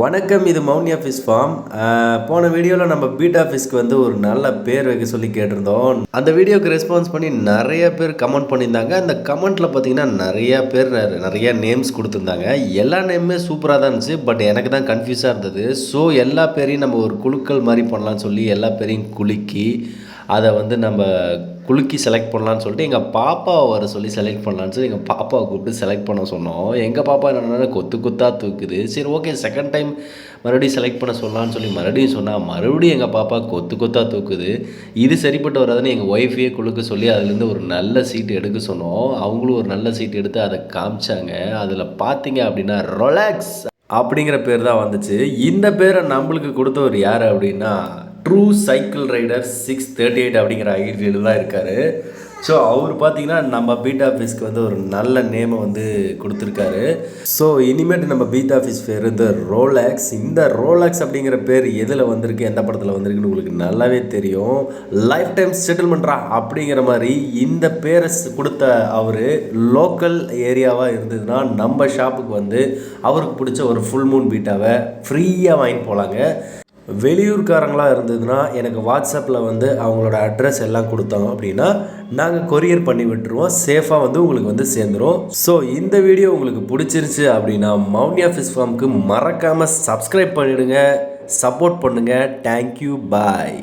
வணக்கம் இது மவுனியா office form போன வீடியோவில் நம்ம பீட்டா ஆஃபீஸ்க்கு வந்து ஒரு நல்ல பேர் வைக்க சொல்லி கேட்டிருந்தோம். அந்த வீடியோக்கு ரெஸ்பான்ஸ் பண்ணி நிறைய பேர் கமெண்ட் பண்ணியிருந்தாங்க. அந்த கமெண்ட்டில் பார்த்தீங்கன்னா நிறைய பேர் நிறைய நேம்ஸ் கொடுத்துருந்தாங்க. எல்லா நேமுமே சூப்பராக தான் இருந்துச்சு. பட் எனக்கு தான் கன்ஃபியூஸாக இருந்தது. ஸோ எல்லா பேரையும் நம்ம ஒரு குழுக்கள் மாதிரி பண்ணலாம்னு சொல்லி எல்லா பேரையும் குலுக்கி அதை வந்து நம்ம குலுக்கி செலக்ட் பண்ணலான்னு சொல்லிட்டு எங்கள் பாப்பாவை வர சொல்லி செலக்ட் பண்ணலான்னு சொல்லி எங்கள் பாப்பாவை கூப்பிட்டு செலக்ட் பண்ண சொன்னோம். எங்கள் பாப்பா என்னென்னா கொத்து கொத்தாக தூக்குது. சரி ஓகே செகண்ட் டைம் மறுபடியும் செலக்ட் பண்ண சொல்லலான்னு சொல்லி மறுபடியும் சொன்னால் மறுபடியும் எங்கள் பாப்பா கொத்து கொத்தாக தூக்குது. இது சரிப்பட்டு வராதுன்னு எங்கள் ஒய்ஃபையே குலுக்க சொல்லி அதுலேருந்து ஒரு நல்ல சீட்டு எடுக்க சொன்னோம். அவங்களும் ஒரு நல்ல சீட் எடுத்து அதை காமிச்சாங்க. அதில் பார்த்தீங்க அப்படின்னா ரொலாக்ஸ் அப்படிங்கிற பேர் தான் வந்துச்சு. இந்த பேரை நம்மளுக்கு கொடுத்தவர் யார் அப்படின்னா true cycle rider six thirty eight அப்படிங்கிற ஐடியில் தான் இருக்கார். ஸோ அவர் பார்த்தீங்கன்னா நம்ம பீட் ஆஃபீஸ்க்கு வந்து ஒரு நல்ல நேமை வந்து கொடுத்துருக்காரு. ஸோ இனிமேட்டு நம்ம பீட் ஆஃபீஸ் பேர் இந்த ரோலாக்ஸ் இந்த ரோலாக்ஸ் அப்படிங்கிற பேர் எதில் வந்திருக்கு எந்த படத்தில் வந்திருக்குன்னு உங்களுக்கு நல்லாவே தெரியும். லைஃப் டைம் செட்டில்மெண்ட்ரா அப்படிங்கிற மாதிரி இந்த பேரை கொடுத்த அவர் லோக்கல் ஏரியாவாக இருந்ததுன்னா நம்ம ஷாப்புக்கு வந்து அவருக்கு பிடிச்ச ஒரு ஃபுல் மூன் பீட்டாவை ஃப்ரீயாக வாங்கிட்டு போகலாங்க வெளியூர்காரங்களாக இருந்ததுன்னா எனக்கு வாட்ஸ்அப்பில் வந்து அவங்களோட அட்ரஸ் எல்லாம் கொடுத்தோம் அப்படின்னா நாங்கள் கொரியர் பண்ணி விட்டுருவோம். சேஃபாக வந்து உங்களுக்கு வந்து சேர்ந்துடும் ஸோ இந்த வீடியோ உங்களுக்கு பிடிச்சிருச்சு அப்படின்னா மவுனியா ஃபிஷ் ஃபார்முக்கு மறக்காமல் சப்ஸ்கிரைப் பண்ணிவிடுங்க சப்போர்ட் பண்ணுங்கள் தேங்க்யூ பாய்